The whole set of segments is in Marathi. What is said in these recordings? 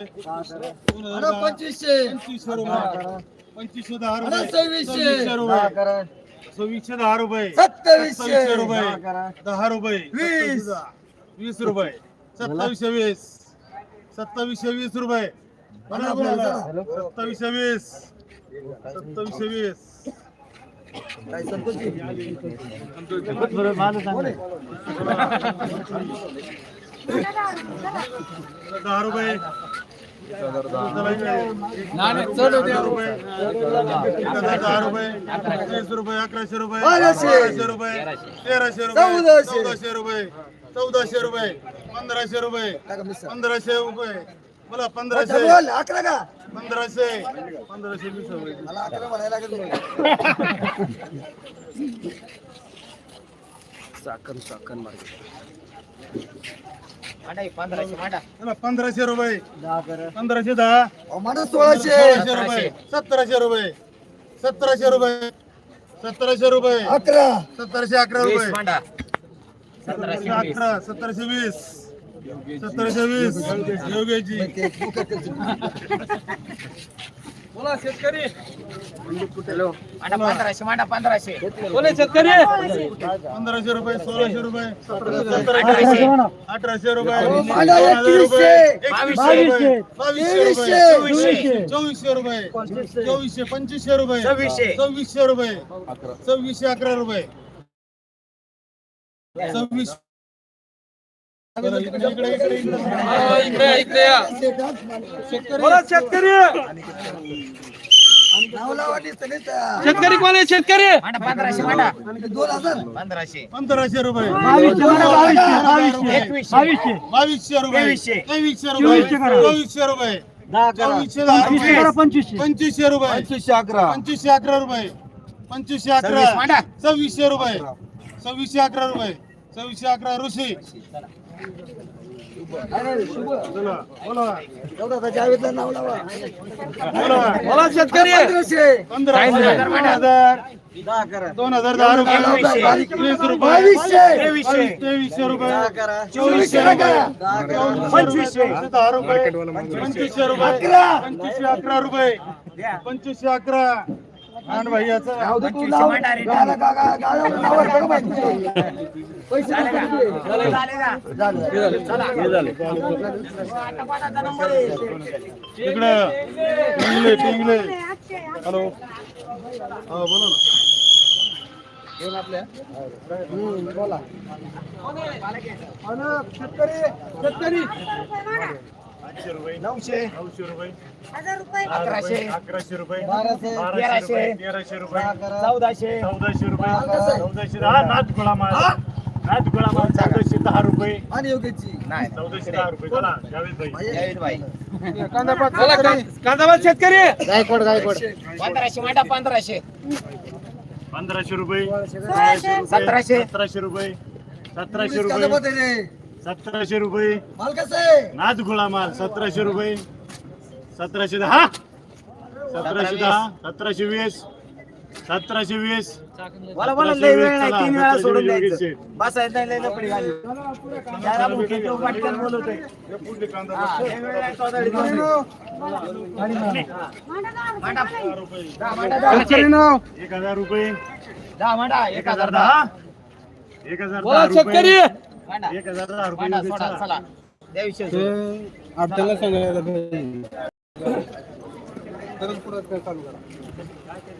अरे पंचवीसशे. दहा रुपये. सव्वीसशे. दहा रुपये. सत्तावीसशे. रुपये. दहा रुपये. वीस. रुपये. सत्तावीसशे वीस. सत्तावीसशे वीस रुपये. सत्तावीसशे वीस. सत्तावीसशे वीस. दहा रुपये. दहा रुपये एक रुपये अकराशे रुपये बाराशे. रुपये तेराशे रुपये चौदाशे. रुपये चौदाशे रुपये पंधराशे रुपये पंधराशे रुपये बोला पंधराशे अकरा पंधराशे पंधराशे वीस रुपये पंधराशे रुपये. पंधराशे दहा. सोळाशे. रुपये. सतराशे. रुपये. सतराशे रुपये. सतराशे रुपये. अकरा. सतराशे अकरा रुपये. सतराशे अकरा सतराशे वीस. सतराशे वीस. योगेशजी. बोला शेतकरी. पंधराशे मांडा पंधराशे. बोले शेतकरी. पंधराशे रुपये सोळाशे रुपये सतराशे अठराशे. रुपये मांडा दोन हजार रुपये एकवीसशे. रुपये बावीसशे. रुपये चोवीसशे. रुपये चोवीसशे. पंचवीसशे रुपये सव्वीसशे. सव्वीसशे रुपये सव्वीसशे अकरा रुपये. सव्वीस शेतकरी. शेतकरी. कोण आहे शेतकरी? पंधराशे दोन हजार. पंधराशे. पंधराशे रुपये. एकवीसशे बावीसशे रुपये. तेवीसशे. रुपये. चोवीसशे. रुपये. चोवीसशे दहा रुपये पंचवीसशे रुपये. पंचवीसशे अकरा. पंचवीसशे अकरा रुपये. पंचवीसशे अकरा. सव्वीसशे रुपये. सव्वीसशे अकरा रुपये. सव्वीसशे अकरा ऋषी जावेदला नाव लावा बोला शेतकरी पंधरा दोन हजार दोन हजार दहा रुपये वीस रुपये बावीसशे. तेवीसशे तेवीसशे रुपये चोवीसशे पंचवीसशे दहा रुपये पंचवीसशे रुपये अकरा. पंचवीसशे अकरा रुपये पंचवीसशे अकरा आणि भाई जाऊ तिकडं टिंगले टिंगले हॅलो. हा बोला ना. बोला. शेतकरी शेतकरी. आठशे रुपये नऊशे. नऊशे रुपये. अकराशे. अकराशे रुपये. बाराशे. तेराशे. रुपये. चौदाशे. चौदाशे रुपये? चौदाशे. दहा नाथ गोळा माल चौदाशे दहा रुपये. आणि नाही. चौदाशे दहा रुपये. चला जावेद भाई. जावेद भाई कांदाबाद शेतकरी. गायकवाड गायकवाड. पंधराशे पंधराशे. पंधराशे रुपये. सतराशे. सतराशे. रुपये. सतराशे रुपये. कांदापते रे. सतराशे रुपये. माल कसं आहे? नाथ गोळा माल सतराशे रुपये. सतराशे दहा. सतराशे दहा. सतराशे वीस. सतराशे वीस. सतराशे लय वीस, वेळ नाही तीन वेळा सतराशे सोडून द्यायचं. योगेश बसायचं नाही लय लपडी घाली जरा भुके तो. पटकन बोलवतोय पुढले कांदा हा, लय वेळ नाही, चौदाळी दोन. मांडा दहा मांडा दहा. एक हजार रुपये. दहा मांडा एक हजार दहा. एक हजार दहा रुपये. मांडा. एक हजार दहा रुपये मांडा सोडा चला. द्या विषय अरे पंधराशे पंधराशे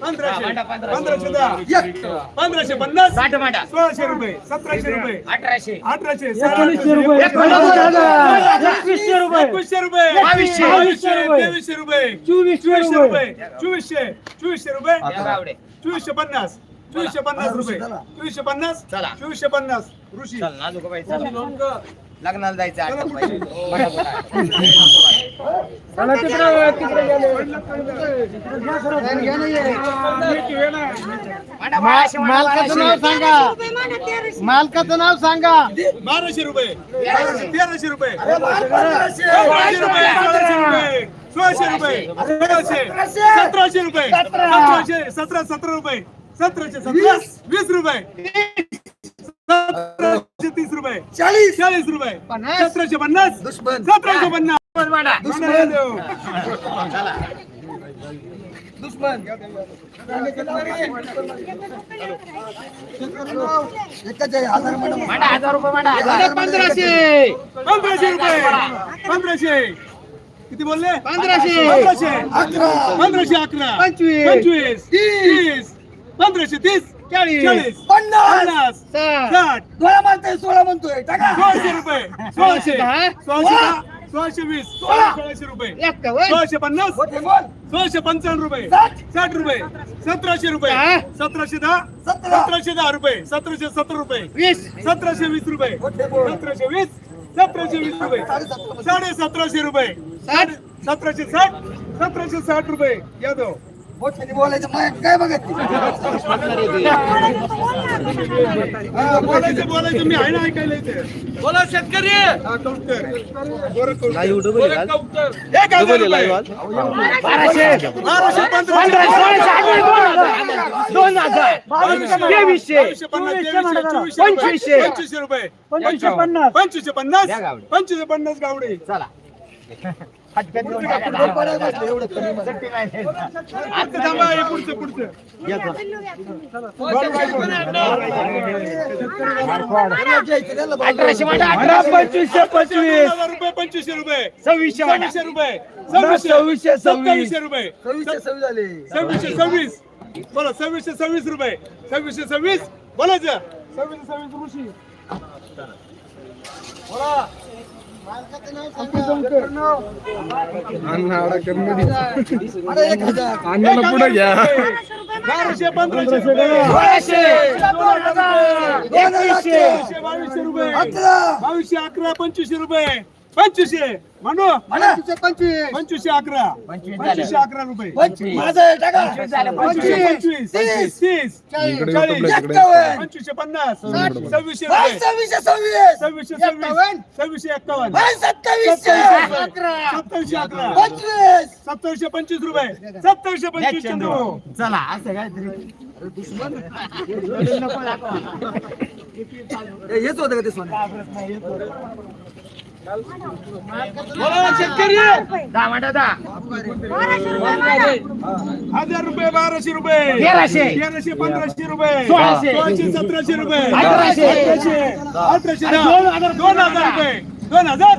पंधराशे. पंधराशे. दहा एक. पंधराशे पन्नास. साठ मांडा. सोळाशे रुपये सतराशे रुपये. अठराशे. अठराशे एकोणीसशे रुपये. एकवीसशे रुपये. एकवीसशे रुपये. बावीसशे. बावीसशे तेवीसशे रुपये. चोवीसशे रुपये. चोवीसशे. चोवीसशे रुपये. चोवीसशे पन्नास. चोवीसशे पन्नास रुपये. चोवीसशे पन्नास. चला. चोवीसशे पन्नास. ऋषी चला लग्नाला जायचं मालकाचं नाव सांगा. मालकाचं नाव सांगा. बाराशे रुपये. तेराशे. रुपये. सोळाशे रुपये. सोळाशे रुपये. सोळाशे रुपये. सतराशे. रुपये. सतराशे. सतरा सतरा रुपये. सतराशे सतरा. वीस. रुपये. सतराशे तीस रुपये. चाळीस. चाळीस रुपये. सतराशे पन्नास. दुश्मन. सतराशे पन्नास. दुश्मन. देऊ. दुश्मन. एकच आहे, हजार म्हणून. हजार रुपये मांडा हजार पंधराशे. पंधराशे रुपये. पंधराशे किती बोलले? पंधराशे. पंधराशे. अकरा. पंधराशे अकरा. पंचवीस. पंचवीस. तीस. पंधराशे तीस. चाळीस. पन्नास साठ. सोळा म्हणतोय सोळा म्हणतोय टाका सोळाशे रुपये सोळाशे दहा. सोळाशे दहा, सोळाशे वीस सोळाशे रुपये सोळाशे पन्नास मोठे बोल सोळाशे पंचावन्न रुपये साठ. साठ रुपये सतराशे रुपये दहा. सतराशे दहा सतरा. सतराशे दहा रुपये सतराशे सतरा रुपये वीस सतराशे वीस रुपये मोठे बोल. सतराशे वीस सतराशे वीस रुपये साडेसतरा. साडे सतराशे रुपये साठ सतराशे साठ सतराशे साठ रुपये यादव मोठ्याने बोलायचं मग काय बघत हा, बोलायचं बोलायचं मी आहे ना ऐकायला इथे. बोला शेतकरी. दोन हजार. तेवीसशे. पंचवीसशे रुपये. पंचवीसशे. पन्नास. पंचवीसशे पन्नास. पंचवीसशे पन्नास. गावडे. एवढं कमी मध्ये. आता थांबा हे पुढचं पुढचं अठराशे अठरा पंचवीसशे पंचवीस रुपये पंचवीसशे रुपये. सव्वीसशे मांडा सव्वीसशे रुपये. सव्वीसशे सव्वीसशे, सत्तावीसशे रुपये. सव्वीसशे सव्वीस. झाले सव्वीसशे सव्वीस. बोला सव्वीसशे सव्वीस. रुपये सव्वीसशे सव्वीस बोलायचं सव्वीसशे सव्वीस ऋषी बोला. अरे एक हजार पुढे घ्या बाराशे पंधराशे रुपये सोळाशे दोन हजार बावीसशे रुपये बावीसशे अकरा पंचवीसशे रुपये पंचवीसशे. म्हणू म्हणा. पंचवीस. पंचवीसशे अकरा. पंचवीसशे अकरा रुपये. पंचवीस. माझं आहे, टाका. पंचवीसशे पंचवीस तीस. तीस. चाळीस. एक्कावन्न. पंचवीसशे पन्नास. सव्वीसशे बाय, रुपये सव्वीसशे सव्वीस. सव्वीसशे सव्वीस. सव्वीसशे एक्कावन्न. बाय, सत्तावीसशे. सत्तावीसशे अकरा. पंचवीस. सत्तावीसशे पंचवीस रुपये. सत्तावीसशे पंचवीस चंद्रू चला असं हे- हेच होतं का ते सोनं? हजार रुपये बाराशे रुपये. तेराशे. तेराशे पंधराशे रुपये. सोळाशे. सोळाशे सतराशे रुपये. अठराशे. अठराशे. अठराशे दहा. दोन हजार रुपये. दोन हजार.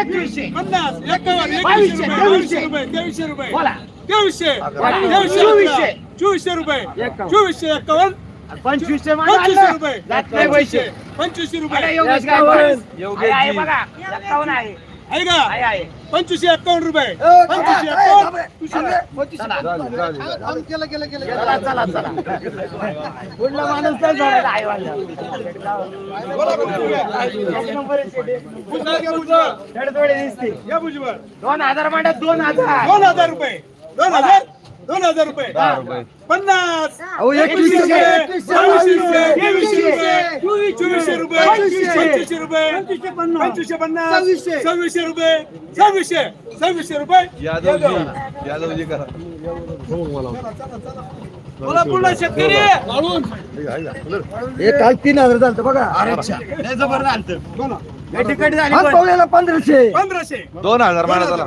एकवीसशे. पन्नास एकावन्न एकवीसशे बावीसशे, रुपये. तेवीसशे. रुपये बोला. तेवीसशे. तेवीसशे. चोवीसशे. रुपये. चोवीसशे एकावन्न. पंचवीसशे पंचवीसशे रुपये. जात नाही पैसे. पंचवीसशे रुपये. योगेश गायकवाड. आहे, आहे बघा एक्कावन्न आहे. आहे का? आहे, आहे. पंचवीसशे एकावन्न रुपये. पंचवीसशे एकावन्न थांबा. पंचवीसशे. चला. चला चला. पुढला माणूस नाही झालेला आहे वाला. बोला बुजवर. बुजवर घ्या, बुजवर. थोडे दिसते. या बुजवर. दोन हजार मांडा दोन हजार. दोन हजार रुपये. दोन हजार? दोन हजार रुपये. पन्नास. अहो, एकवीसशे एकवीसशे रुपये, रुपये, बावीसशे रुपये. तेवीसशे रुपये. चोवीसशे रुपये. पंचवीसशे. पंचवीसशे रुपये. पंचवीसशे पन्नास. सव्वीसशे. रुपये. सव्वीसशे. सव्वीसशे रुपये. बोला पुन्हा शेतकरी. हे काल तीन हजार झालं बघा. आज पावलेला पंधराशे. पंधराशे. दोन हजार मारा चला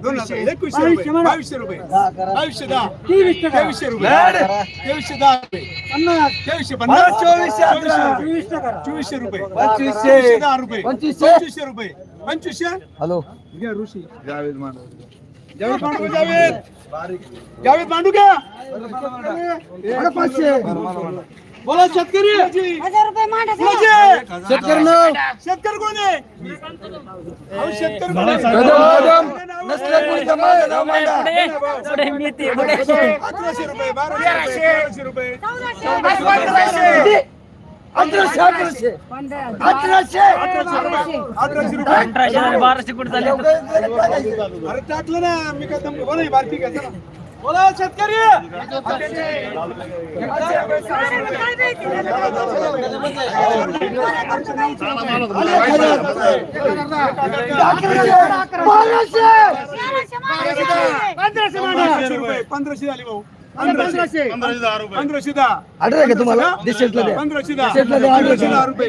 दोन हजार एकवीसशे रुपये. बावीसशे रुपये. बावीसशे दहा. तेवीसशे रुपये. तेवीसशे दहा रुपये. पन्नास. तेवीसशे पन्नास. चोवीसशे. चोवीसशे चोवीसशे रुपये. पंचवीसशे. चोवीसशे दहा रुपये. पंचवीसशे. रुपये. पंचवीसशे? हॅलो. घ्या ऋषी. जावेद मारा जावेद मांडू. जावेद. जावेद मांडू घ्या. अरे पाचशे. बोला शेतकरी. हजार रुपये मांडा कोणाचे? शेतकरी शेतकरी कोण आहे? शेतकरी कोण आहे? अकराशे रुपये बाराशे रुपये रुपये. अठराशे रुपये बाराशे कुठे झाले? अरे टाकलं ना मी काय बोला भारती चला. बोला शेतकरी! पंधराशे झाली भाऊ पंधराशे पंधराशे दहा आठवलं का तुम्हाला पंधराशे दहा पंधराशे दहा रुपये.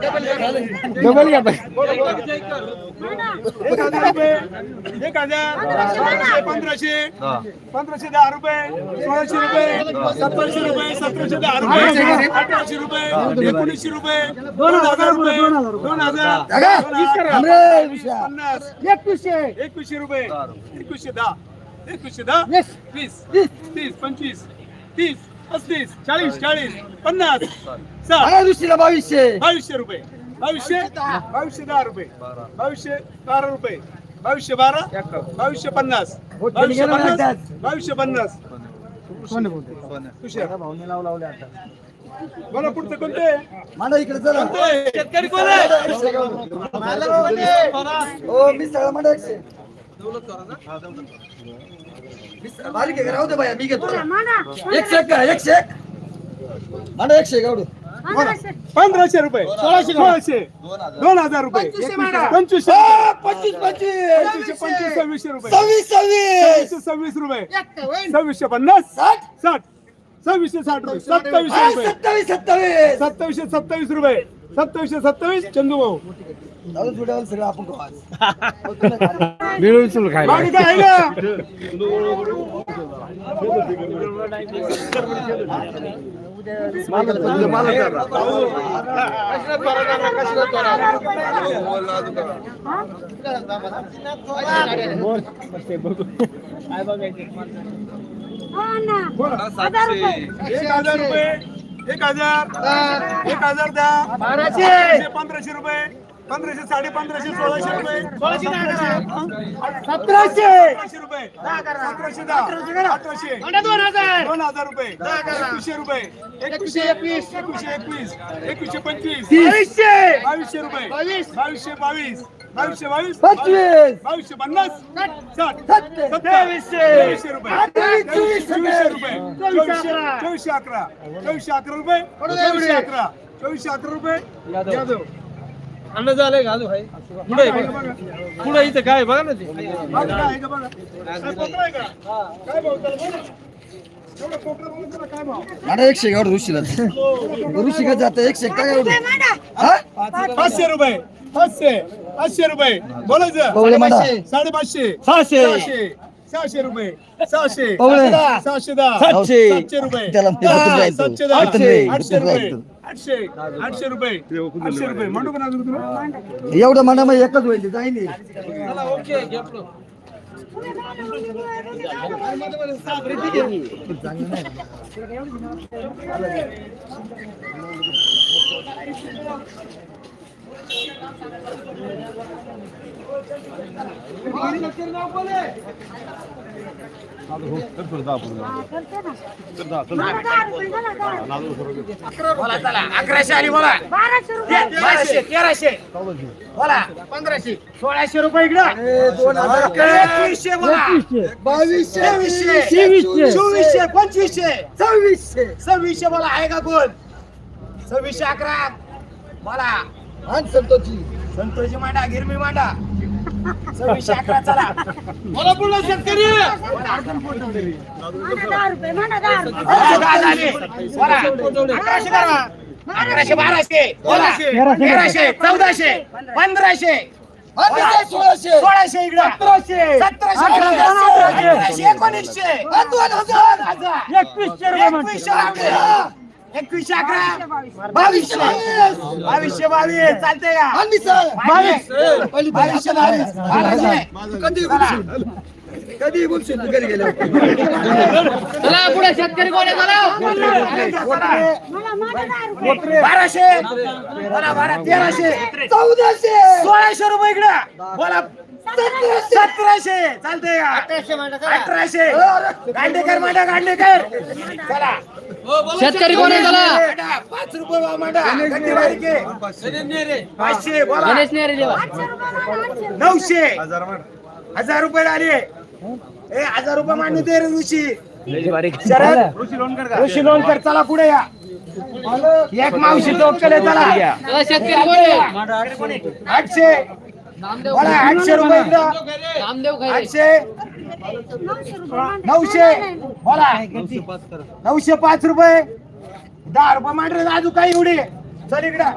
डबल घ्या. एक हजार रुपये एक हजार पंधराशे पंधराशे पंधराशे दहा रुपये सोळाशे रुपये सत्तरशे रुपये सतराशे दहा रुपये अठराशे रुपये एकोणीसशे रुपये दोन हजार रुपये दोन हजार. पन्नास एकवीसशे एकवीसशे रुपये एकवीसशे दहा एकवीसशे दहा. वीस तीस. तीस पंचवीस तीस पस्तीस चाळीस चाळीस पन्नास बारा दुसरीला बावीसशे. बावीसशे रुपये. बावीसशे बावीसशे दहा रुपये. बावीसशे बारा रुपये. बावीसशे बारा बावीसशे पन्नास. बावीसशे पन्नास. बावीसशे पन्नास. बोला पुढचं कोणते? मांडा इकडे चला? शेतकरी कोण हो मी सगळं एकशे वीस- बारीक आहे का? राहू दे बाया मी घेतो. एकशे एक करा एकशे एक मांडा एकशे एक आवडू पंधराशे रुपये. सोळाशे सोळाशे. दोन हजार रुपये. पंचवीस पंचवीस. पंचवीसशे पंचवीस सव्वीसशे रुपये. सव्वीस सव्वीस. सव्वीसशे सव्वीस रुपये. सव्वीसशे पन्नास. साठ. साठ. सव्वीसशे साठ रुपये. सत्तावीसशे रुपये. सत्तावीस सत्तावीस. सत्तावीसशे सत्तावीस रुपये. सत्तावीसशे सत्तावीस. चंदू भाऊ जाऊ सुटावं सगळं आपण खाऊ आज. बाकी काय आहे ना? हजार रुपये एक हजार. रुपये एक हजार एक हजार दहा बाराशे पंधराशे रुपये. पंधराशे साडे पंधराशे सोळाशे रुपये सतराशे. सतराशे रुपये. सतराशे दहा. अठराशे दोन हजार. दोन हजार रुपये. एकवीसशे रुपये. एकवीसशे एकवीस. एकवीसशे एकवीस. एकवीसशे पंचवीस. बावीसशे. बावीसशे रुपये. बावीसशे बावीस. बावीसशे बावीस. पंचवीस बावीसशे पन्नास. तेवीसशे रुपये. चोवीसशे रुपये. चोवीसशे चोवीसशे अकरा. चोवीसशे अकरा. रुपये. चोवीसशे अकरा. चोवीसशे अकरा रुपये. अंदाज आले घालू भाई पुढे पुढे इथं काय बघा ना ते. आहे आहे. एवढं एकशे एक आवडू ऋषीला ऋषी का जातं एकशे एक काय हा? पाचशे रुपये. पाचशे. पाचशे रुपये. बोलायचं. मांडा. साडेपाचशे. सहाशे. सहाशे रुपये. सहाशे. सहाशे दहा. सातशे. सातशे रुपये. सातशे दहा. आठशे. रुपये. आठशे. आठशे रुपये. आठशे रुपये. म्हणू का ना अजून तुला? एवढं मांडा मग एकच होईल ते, हे. अकराशे आणि बोला बाराशे रुपये बाराशे तेराशे बोला पंधराशे सोळाशे रुपये इकडं. दोन एकवीसशे बोला बावीसशे तेवीसशे तेवीसशे चोवीसशे पंचवीसशे सव्वीसशे सव्वीसशे बोला आहे का कोण सव्वीसशे अकरा बोला संतोषी संतोषी मांडा गिरमी मांडा. सव्वीसशे अकरा चला. बोला बोला शेतकरी. दहा रुपये म्हणा दहा रुपये. दहा झाले. बोला. अकराशे करा अकराशे बाराशे बोला. तेराशे. चौदाशे पंधराशे. पंधराशे, सोळाशे. सोळाशे इकडं. सतराशे. सतराशे. अठराशे, अठराशे. एकोणीसशे. दोन हजार. हजार एकवीसशे एकवीसशे एकवीसशे अकरा बावीसशे बावीस बावीसशे बावीस चालते का बावीस बावीसशे बावीस बाराशे कधी बोलशील तू घरी चला पुढे शेतकरी कोण बाराशे बोला बारा तेराशे चौदाशे सोळाशे रुपये इकडं बोला सतराशे चालतंय का अठराशे गांडेकर मांडा गांडेकर चला शेतकरी कोण आहे मांडा, पाच रुपये भाव मांडा. गड्डी बारीक आहे. पाचशे बोला. गणेश नेरे देवा नऊशे. हजार रुपये झाले. ए हजार रुपये मांडू दे रे ऋषी. शरद. ऋषी लोणकर चला पुढे या. एक मावशी केले चला. चला शेतकरी कोण आहे? आठशे. नामदेव बोला आठशे रुपये इकडं नामदेव खैरे. आठशे. नऊशे. बोला. नऊशे पाच रुपये. दहा रुपये मांडरे अजून काही एवढे. चल इकडं.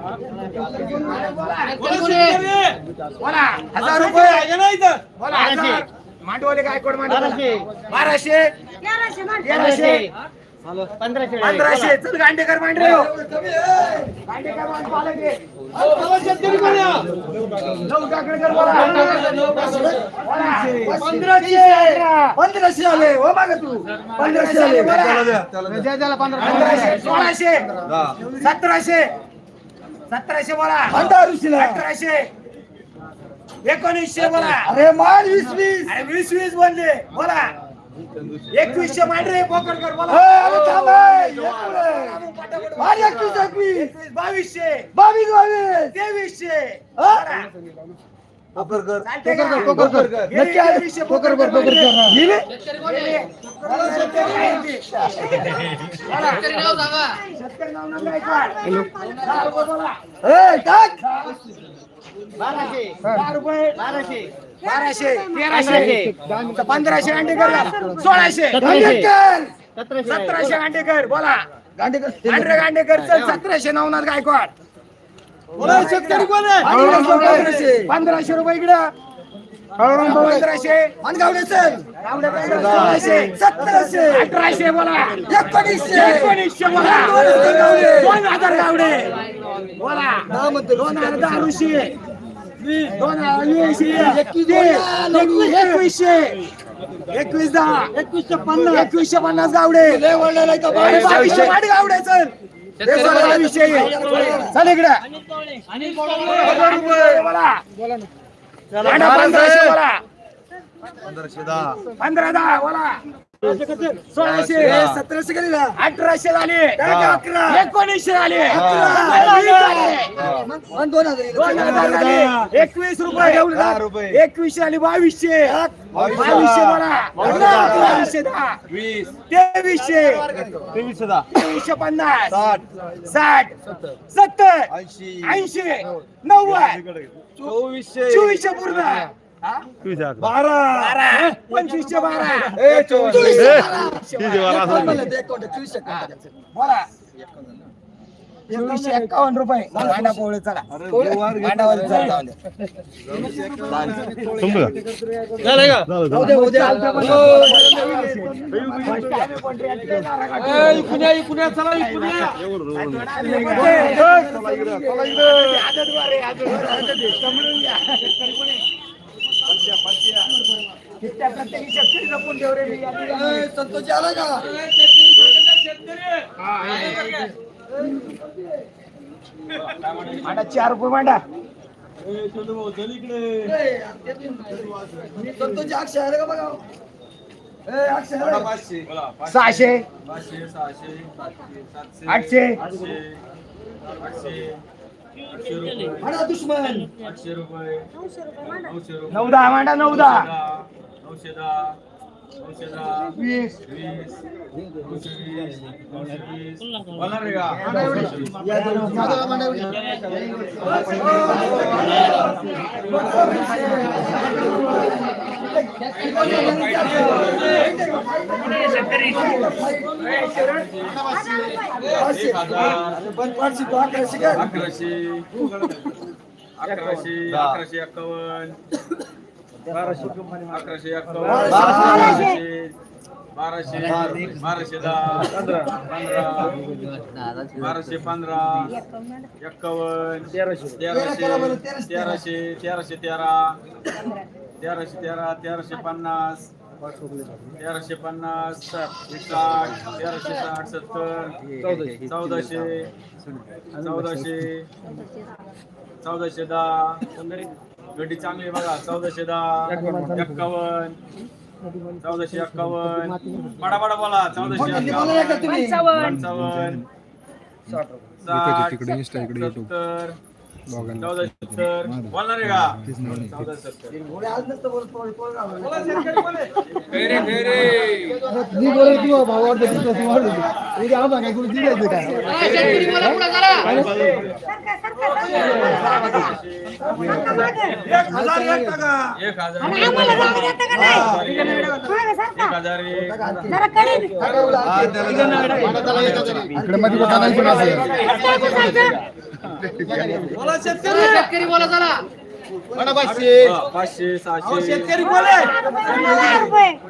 बोला. हजार रुपये. बोला हजार. मांडवले काय कोण मांडवले? बाराशे. तेराशे पंधराशे. चल गांडेकर मांडरे हो. गांडेकर मांड पंधराशे. पंधराशे आले. हो माग तू. पंधराशे आले. पंधराशे. सोळाशे. सतराशे. सतराशे बोला. अठराशे एकोणीसशे बोला. अरे माल वीस वीस. अरे वीस वीस बनले बोला. एकवीसशे मांडरे पोकरकर पुढे. माल एकवीस एकवीस बावीसशे बावीस बावीस तेवीसशे हा? का? गेले नक्की कर, पोकरकर पोकर कर. मांडरे. गेले? शेतकरी आहे आहे. नाव सांगा नाव. ए, टाक. बाराशे. दहा रुपये बाराशे. बाराशे. तेराशे. पंधराशे अंडेकर सोळाशे. गांडेकर. सतराशे अंडेकर बोला. गांडेकर. गांडेकर चल. सतराशे नवनाथ गायकवाड. शेतकरी. पंधराशे रुपये इकडं. पंधराशे. मानगावडे सर. सोळाशे सतराशे. अठराशे बोला. एकोणीसशे. एकोणीसशे बोला. दोन गावडे. दोन हजार गावडे. बोला. दोन हजार दहा ऋषी दोन हजार वीस एकवीस बोला, एकवीस एकवीसशे. एकवीस दहा. एकवीसशे पन्नास. एकवीसशे पन्नास गावडे? बावीसशे वाढ गावडे आहे? बावीसशे. चल इकडे. हजार रुपये बोला. मांडा पंधराशे पंधरा दहा बोला. सोळाशे सतराशे अठराशे झाले. अकरा. एकोणीसशे झाले. अकरा. वीस झाले. मग दोन हजार गेले. दोन हजार झाले. एकवीस रुपये. एकवीसशे आणि बावीसशे. बावीसशे बोला. बावीसशे दहा. तेवीसशे. तेवीसशे पन्नास. साठ. सत्तर. ऐंशी. नव्वद. चोवीसशे पूर्ण. हा? बारा पंचवीसशे बारा? चोवीसशे चोवीसशे एक्कावन्न रुपये भांडा पोळे चला उद्या. ए, प्रत्येकी शेतकरी जपून ठेव रे मी. संतोष आला का? मांडा चार रुपये मांडा. संतोष अक्षय आलं का बघा? सहाशे. आठशे. म्हणा दुश्मन नऊ दहा मांडा नऊ दहा वीस या दोन. साधारण म्हणा एवढी. पाचशे. पण पाचशे तू अकराशे कर. अकराशे अकराशे अकराशे एक्कावन्न अकराशे एक्कावन्न बाराशे बाराशे बाराशे दहा पंधरा बाराशे पंधरा एक्कावन्न तेराशे तेराशे तेराशे तेराशे तेरा तेराशे तेरा तेराशे पन्नास तेराशे पन्नास साठ तेराशे साठ सत्तर चौदाशे चौदाशे चौदाशे दहा. गड्डी चांगली बघा चौदाशे दहा एक्कावन्न चौदाशे एक्कावन्न. बडा बडा बोला चौदाशे. पंचावन्न. साठ सत्तर चौदाशे सत्तर बोलणार आहे का सत्तर मी बोलत नाही बाबा, वाढलं तिथं इथे आम्हाला काय दिलं काय एक हजार एक एक हजार एक हजार एक इकडे मध्ये नाही कोण बोला शेतकरी पाचशे सहाशे.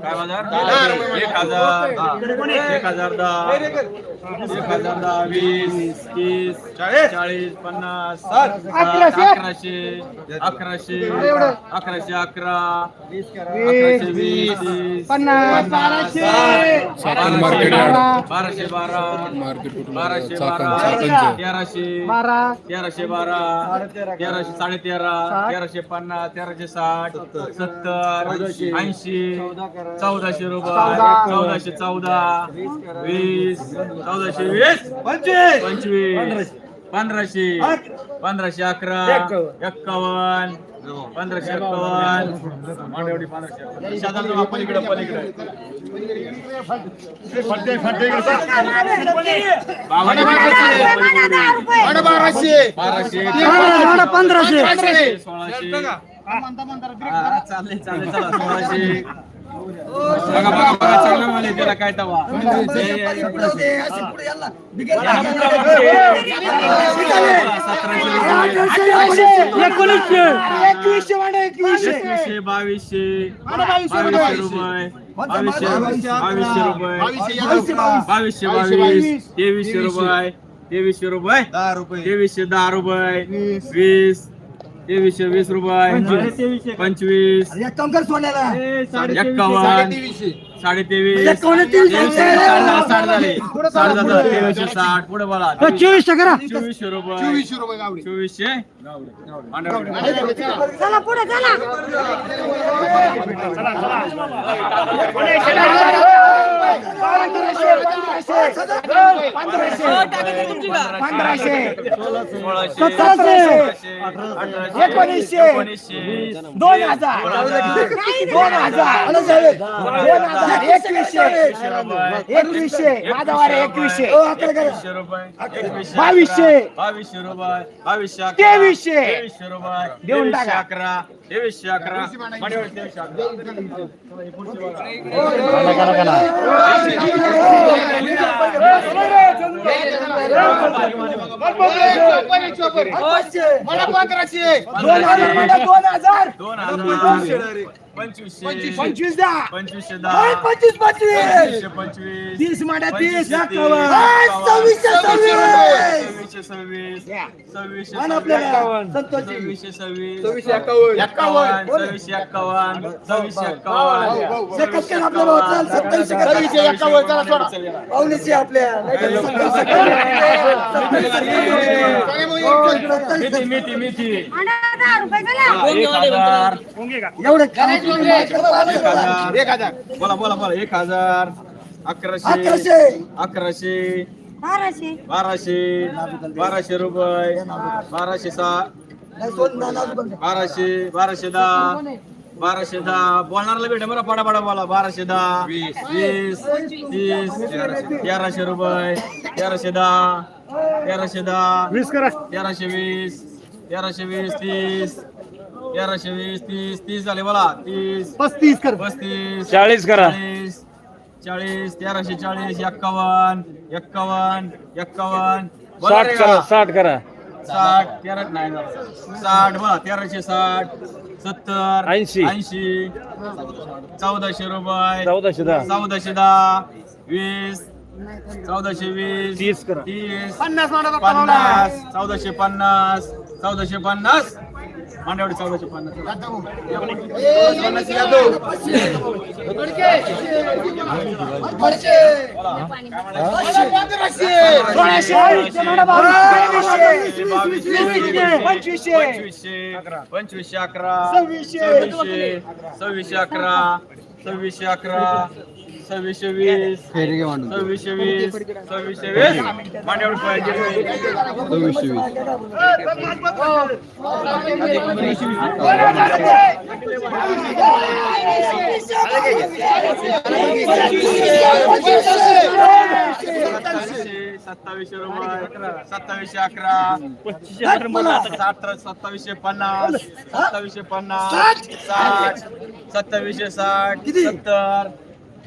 काय बाजार एक हजार. एक हजार दहा. एक हजार दहा वीस तीस चाळीस. पन्नास साठ, अकराशे. अकराशे अकराशे अकरा. अकराशे वीस तीस, पन्नास. बाराशे बाराशे बारा. बाराशे बारा. तेराशे. बारा. तेराशे बारा. तेराशे साडे तेरा तेराशे पन्नास तेराशे साठ सत्तर. ऐंशी चौदाशे रुपये चौदाशे चौदा वीस चौदाशे वीस. पंचवीस. पंचवीस पंधराशे. पंधराशे अकरा. एक्कावन्न पंधराशे. पलीकडे पलीकडे बाराशे पंधराशे. सोळाशे. चालले चालले चला सोळाशे. त्याला काय एकवीसशे बावीसशे बावीसशे रुपये बावीसशे बावीसशे रुपये बावीसशे बावीस तेवीसशे रुपये तेवीसशे रुपये दहा रुपये तेवीसशे दहा रुपये वीस तेवीसशे वीस रुपये पंचवीस. एक काम कर सोन्याला. एक्कावन्न साडे तेवीस एकावन्न, तेवीस, तेवीसशे साठ झाले. साठ झाले. तेवीसशे साठ. पुढे बोला. चोवीसशे करा. चोवीसशे रुपये. चोवीसशे रुपये चोवीसशे. मांडवडी. चला पुढे चला. सोळाशे. सतराशे. एकोणीसशे. एकोणीसशे. दोन हजार. दोन हजार. दोन हजार. एकवीसशे एकवीसशे. माझा वार एकवीसशे. एकवीसशे रुपये. बावीसशे. बावीसशे रुपये. बावीसशे तेवीसशे. तेवीसशे रुपये. देऊन टाका. अकरा. तेवीसशे अकरा. दोन हजार दोन हजार. पंचवीसशे. पंचवीस दहा. पंचवीसशे दहा. पंचवीस पंचवीस. पंचवीसशे पंचवीस. तीस माटा तीस पंचवीसशे एकावन्न. सव्वीसशे सव्वीसशे सव्वीस. सव्वीसशे मान आपल्याला सव्वीस संतोषी. सव्वीसशे सव्वीस. एक्कावन्न सव्वीसशे एक्कावन्न सव्वीसशे एक्कावन्न भाऊ, सत्तावीसशे. सव्वीसशे एक्कावन्न चला सोडा पाहुणेचे आपल्या. नाही आणि दहा रुपये एक हजार. एवढं करायचं एक हजार. बोला बोला बोला. एक हजार. अकराशे. अकराशे. अकराशे. बाराशे. बाराशे. बाराशे रुपये. बाराशे सहा. बाराशे बाराशे दहा. बाराशे दहा. बोलणारला भेटे बरं पडा पडा बोला. बाराशे दहा. वीस. तीस. तेराशे रुपये. तेराशे दहा. तेराशे दहा. वीस करा. तेराशे वीस. तेराशे वीस. तीस. तेराशे वीस तीस तीस झाले बोला तीस पस्तीस कर पस्तीस चाळीस करा. चाळीस चाळीस तेराशे चाळीस एक्कावन्न एक्कावन्न एक्कावन्न बोला साठ रे करा का? साठ करा साठ तेरा नाही ना. साठ बघा तेराशे साठ सत्तर ऐंशी. ऐंशी चौदाशे रुपये चौदाशे दहा चौदाशे दहा वीस चौदाशे वीस तीस करा. तीस पन्नास पन्नास चौदाशे पन्नास चौदाशे पन्नास मांडवडी चौदाशे पन्नास पंचवीसशे. अकरा. सव्वीसशे. सव्वीसशे अकरा. सव्वीसशे अकरा. सव्वीसशे वीस सव्वीसशे वीस सव्वीसशे वीस मांडवडी पाहिजे. सत्तावीसशे सत्तावीसशे रुपये सत्तावीसशे अकरा सतरा सत्तावीसशे पन्नास सत्तावीसशे पन्नास साठ सत्तावीसशे साठ सत्तर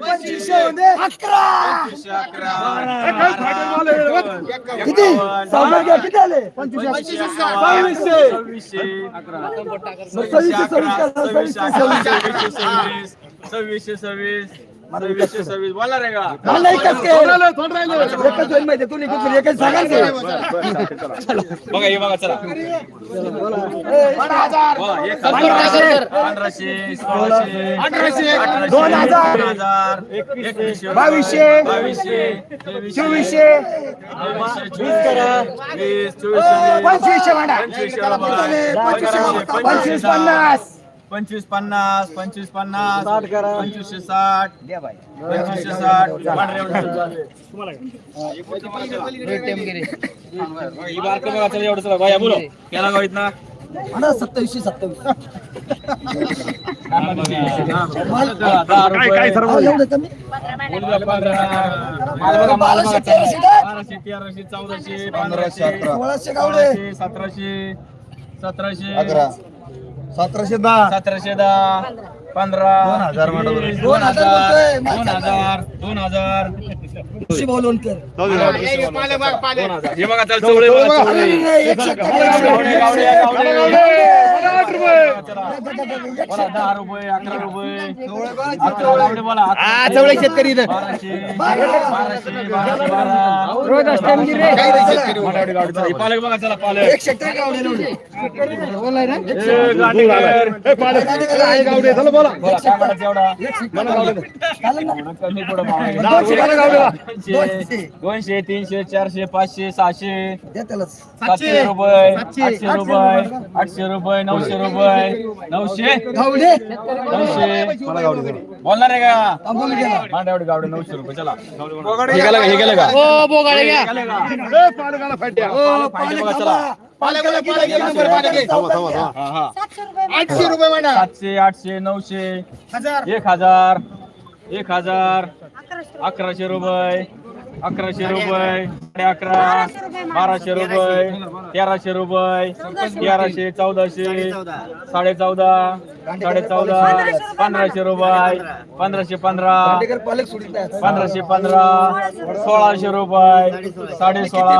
पंचवीसशे अकरा. किती? सहाशे घ्या, किती आले? सव्वीसशे. सव्वीसशे. सव्वीसशे सव्वीस. सव्वीस. बोला रे मला एकच होईल माहिती? बघा हे बघा चला. एक हजार. पंधराशे सोळाशे अठराशे दोन हजार. दोन हजार. एकवीसशे बावीसशे. बावीसशे चोवीसशे. चोवीस वीस पंचवीसशे म्हणा. पंचवीसशे पंचवीस पन्नास. पंचवीस पन्नास पंचवीस पन्नास पंचवीसशे साठ पंचवीसशे साठ. एवढं चला बोलो. केला सत्तावीसशे बाराशे, तेराशे चौदाशे पंधराशे सोळाशे सतराशे सतराशे सतराशे दहा. सतराशे दहा. पंधरा. दोन हजार मॅडम. दोन हजार दोन हजार. दोन हजार. दोन हे बघा चल चवळे बघा चवळे अरे, एकशे गावडे, गावडे, गावडे. चला. बोला दहा रुपये अकरा रुपये. अकरा गावडे बोला चवळे शेतकरी इथं. बाराशे बाराशे बाराशे बारा. रोज असते गावडे चला. हे पालक बघा चला पालक. ए. बोला. काय म्हणायचं एवढा? कमी पुढं. दोनशे. दोनशे. दोनशे. तीनशे चारशे पाचशे सहाशे. सातशे रुपये. आठशे रुपये. आठशे रुपये. नऊशे रुपये. नऊशे. गावडे नऊशे बोलणार आहे का? बोलू गेला. मांडा एवढे गावडे नऊशे रुपये चला. हे गेलं का? हे गेलं का? हे बघा चला. नंबर. हा हा. आठशे रुपये म्हणा. सातशे आठशे नऊशे. एक हजार. एक हजार. अकराशे रुपये. अकराशे रुपये. साडे अकरा बाराशे रुपये तेराशे रुपये तेराशे चौदाशे साडे चौदा साडे चौदा पंधराशे रुपये पंधराशे पंधरा. पंधराशे पंधरा सोळाशे रुपये साडे सोळा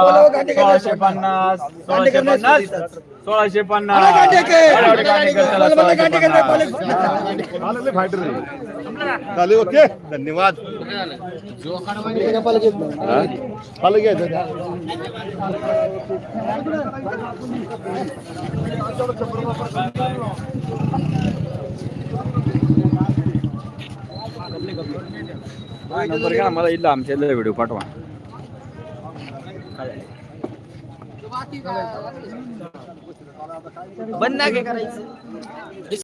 सोळाशे पन्नास सोळाशे पन्नास सोळाशे पन्नास. मला मला- मला. चालेल ओके. धन्यवाद. पालक घ्यायचं का? नंबर घ्या मला इथला आमच्या व्हिडिओ पाठवा. बंद नाही करायचं.